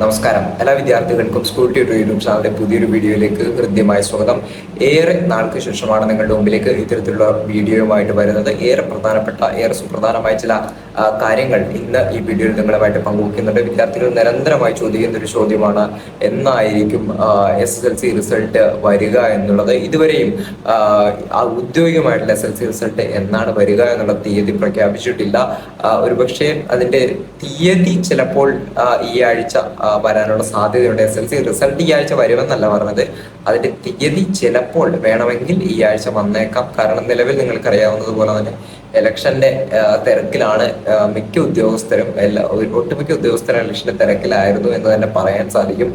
നമസ്കാരം. എല്ലാ വിദ്യാർത്ഥികൾക്കും സ്കൂൾ ട്യൂട്ടർ യൂട്യൂബ് ചാനലിന്റെ പുതിയൊരു വീഡിയോയിലേക്ക് ഹൃദ്യമായ സ്വാഗതം. ഏറെ നാൾക്ക് ശേഷമാണ് നിങ്ങളുടെ മുമ്പിലേക്ക് ഇത്തരത്തിലുള്ള വീഡിയോയുമായിട്ട് വരുന്നത്. ഏറെ പ്രധാനപ്പെട്ട ഏറെ സുപ്രധാനമായ ചില കാര്യങ്ങൾ ഇന്ന് ഈ വീഡിയോയിൽ നിങ്ങളുമായിട്ട് പങ്കുവയ്ക്കുന്നുണ്ട് വിദ്യാർത്ഥികൾ നിരന്തരമായി ചോദിക്കുന്ന ഒരു ചോദ്യമാണ് എന്നായിരിക്കും S S L C result വരിക എന്നുള്ളത്. ഇതുവരെയും ഔദ്യോഗികമായിട്ടുള്ള എസ് എൽ സി റിസൾട്ട് എന്നാണ് വരിക എന്നുള്ള തീയതി പ്രഖ്യാപിച്ചിട്ടില്ല. ഒരുപക്ഷെ അതിന്റെ തീയതി ചിലപ്പോൾ ഈ ആഴ്ച വരാനുള്ള സാധ്യതയുണ്ട്. എസ് എൽ സി റിസൾട്ട് ഈ ആഴ്ച വരുമെന്നല്ല പറഞ്ഞത്. അതിന്റെ തീയതി ചിലപ്പോൾ വേണമെങ്കിൽ ഈ ആഴ്ച വന്നേക്കാം. കാരണം നിലവിൽ നിങ്ങൾക്കറിയാവുന്നതുപോലെ തന്നെ ഇലക്ഷന്റെ തിരക്കിലാണ് മിക്ക ഉദ്യോഗസ്ഥരും എല്ലാ ഒട്ടുമിക്ക ഉദ്യോഗസ്ഥരും ഇലക്ഷന്റെ തിരക്കിലായിരുന്നു എന്ന് തന്നെ പറയാൻ സാധിക്കും.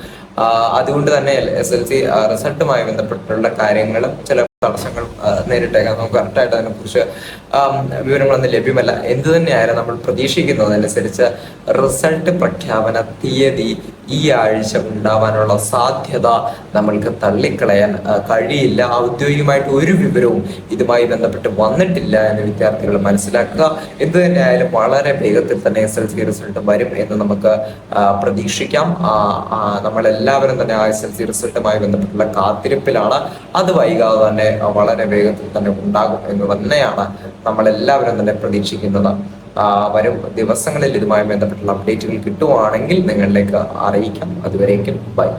അതുകൊണ്ട് തന്നെ എസ് എൽ സി റിസൾട്ടുമായി ബന്ധപ്പെട്ടുള്ള കാര്യങ്ങളും ചില തടസ്സങ്ങൾ നേരിട്ടേക്കാം. നമുക്ക് കറക്റ്റായിട്ട് അതിനെ കുറിച്ച് വിവരങ്ങളൊന്നും ലഭ്യമല്ല. എന്ത് തന്നെയായാലും നമ്മൾ പ്രതീക്ഷിക്കുന്നതനുസരിച്ച് റിസൾട്ട് പ്രഖ്യാപന തീയതി ഈ ആഴ്ച ഉണ്ടാവാനുള്ള സാധ്യത നമ്മൾക്ക് തള്ളിക്കളയാൻ കഴിയില്ല. ഔദ്യോഗികമായിട്ട് ഒരു വിവരവും ഇതുമായി ബന്ധപ്പെട്ട് വന്നിട്ടില്ല എന്ന് വിദ്യാർത്ഥികൾ മനസ്സിലാക്കുക. എന്ത് തന്നെയായാലും വളരെ വേഗത്തിൽ തന്നെ എസ് എൽ സി റിസൾട്ട് വരും എന്ന് നമുക്ക് പ്രതീക്ഷിക്കാം. നമ്മളെല്ലാവരും തന്നെ ആ എസ് എൽ സി റിസൾട്ടുമായി ബന്ധപ്പെട്ടുള്ള കാത്തിരിപ്പിലാണ്. അത് വൈകാതെ തന്നെ വളരെ വേഗത്തിൽ തന്നെ ഉണ്ടാകും എന്ന് തന്നെയാണ് നമ്മൾ എല്ലാവരും തന്നെ പ്രതീക്ഷിക്കുന്നത്. വരും ദിവസങ്ങളിൽ ഇതുമായി ബന്ധപ്പെട്ടുള്ള അപ്ഡേറ്റുകൾ കിട്ടുവാണെങ്കിൽ നിങ്ങളിലേക്ക് അറിയിക്കാം. അതുവരേക്കും ബൈ